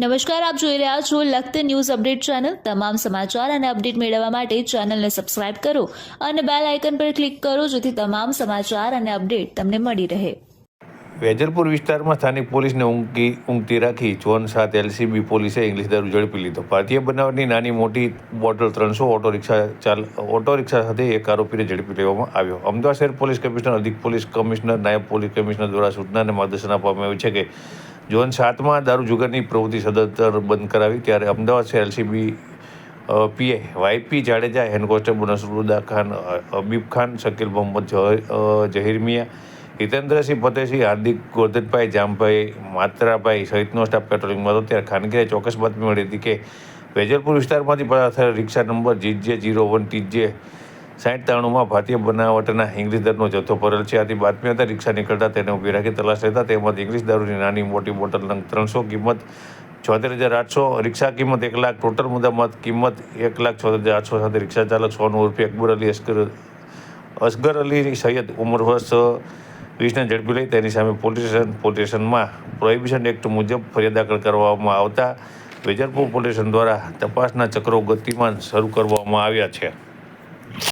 નમસ્કાર, આપ જોઈ રહ્યા છો લખત ન્યૂઝ અપડેટ ચેનલ. તમામ સમાચાર અને અપડેટ મેળવવા માટે ચેનલને સબસ્ક્રાઇબ કરો અને બેલ આઇકન પર ક્લિક કરો જેથી તમામ સમાચાર અને અપડેટ તમને મળી રહે. વેજલપુર વિસ્તારમાં સ્થાનિક પોલીસને ઊંઘી, ઊંઘતી રાખી જોન સાત એલસીબી પોલીસે ઇંગ્લિશ દારૂ ઝડપી લીધો. ભારતીય બનાવટની નાની મોટી બોટલ ત્રણસો ઓટો રિક્ષા ચાલ, ઓટો રિક્ષા સાથે એક આરોપીને ઝડપી લેવામાં આવ્યો. અમદાવાદ શહેર પોલીસ કમિશનર, અધિક પોલીસ કમિશનર, નાયબ પોલીસ કમિશનર દ્વારા સૂચનાને માર્ગદર્શન આપવામાં આવ્યું છે કે ઝોન સાતમાં દારૂ જુગારની પ્રવૃત્તિ સદંતર બંધ કરાવી ત્યારે અમદાવાદ શહેર LCB PA, YP, Jadeja, head constable Nasrudda Khan Abib Khan, Shakil Mohammad Jahir Miya Hitendrasinh Fatehsinh, Hardik Godatbhai Jambhai Matrabhai સહિતનો સ્ટાફ પેટ્રોલિંગમાં હતો. ત્યારે ખાનગીએ ચોક્કસ બાતમી મળી હતી કે વેજલપુર વિસ્તારમાંથી પસાર થયેલ રિક્ષા number GJ zero one TJ સાઠ ત્રાણુંમાં ભારતીય બનાવટના ઇંગ્લિશ દરનો જથ્થો ભરેલ છે. આથી બાતમી હતા, રિક્ષા નીકળતા તેને ઊભી રાખી તલાશ લેતા તેમજ ઇંગ્લિશ દારૂની નાની મોટી બોટલ નંગ ત્રણસો કિંમત છોતેર હજાર આઠસો, રિક્ષા કિંમત એક લાખ, ટોટલ મુદ્દામાત કિંમત એક લાખ છોતેર હજાર આઠસો સાથે રિક્ષા ચાલક સોનુ ઉર્ફે અકબર અલી, અસ્કર અસગર અલી સૈયદ ઉમર વર્ષ વીસને ઝડપી લઈ તેની સામે પોલીસ સ્ટેશન, પોલીસ સ્ટેશનમાં પ્રોહિબિશન એક્ટ મુજબ ફરિયાદ દાખલ કરવામાં આવતા વેજરપુર પોલીસ દ્વારા તપાસના ચક્રો ગતિમાન શરૂ કરવામાં આવ્યા છે.